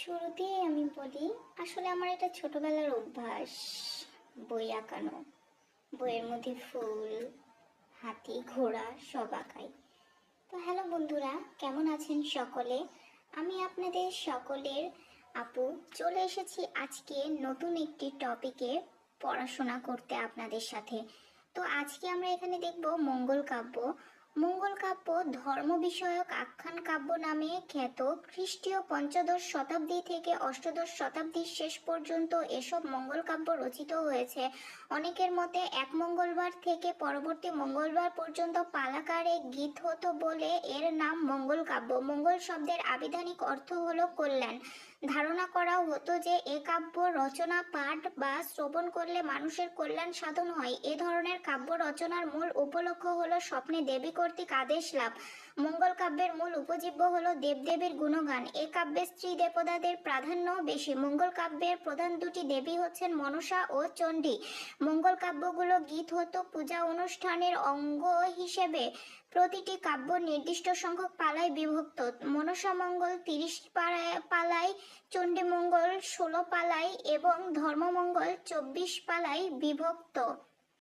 শুরুতেই আমি বলি, আসলে আমার এটা ছোটবেলার অভ্যাস। বই আঁকানো, বইয়ের মধ্যে ফুল, হাতি, ঘোড়া সব আঁকাই। তো হ্যালো বন্ধুরা, কেমন আছেন সকলে? আমি আপনাদের সকলের আপু চলে এসেছি আজকে নতুন একটি টপিকে পড়াশোনা করতে আপনাদের সাথে। তো আজকে আমরা এখানে দেখব মঙ্গল কাব্য মঙ্গল কাব্য, ধর্ম বিষয়ক আখ্যান কাব্য নামে খ্যাত খ্রিস্টীয় পঞ্চদশ শতাব্দী থেকে অষ্টাদশ শতাব্দীর শেষ পর্যন্ত এসব মঙ্গল কাব্য রচিত হয়েছে। অনেকের মতে এক মঙ্গলবার থেকে পরবর্তী মঙ্গলবার পর্যন্ত পালাকারে গীত হতো বলে এর নাম মঙ্গল কাব্য। মঙ্গল শব্দের আবিধানিক অর্থ হলো কল্যাণ। ধারণা করা হতো যে এ কাব্য রচনা, পাঠ বা শ্রবণ করলে মানুষের কল্যাণ সাধন হয়। এ ধরনের কাব্য রচনার মূল উপলক্ষ হলো স্বপ্নে দেবী কর্তৃক আদেশ লাভ। মঙ্গল কাব্যের মূল উপজীব্য হলো দেবদেবীর গুণগান। এ কাব্যে স্ত্রী দেবতাদের প্রাধান্য বেশি। মঙ্গল কাব্যের প্রধান দুটি দেবী হচ্ছেন মনসা ও চণ্ডী। মঙ্গল কাব্যগুলো গীত হতো পূজা অনুষ্ঠানের অঙ্গ হিসেবে। প্রতিটি কাব্য নির্দিষ্ট সংখ্যক পালায় বিভক্ত। মনসা মঙ্গল তিরিশ পালায় চণ্ডীমঙ্গল ষোলো পালায় এবং ধর্মমঙ্গল চব্বিশ পালায় বিভক্ত।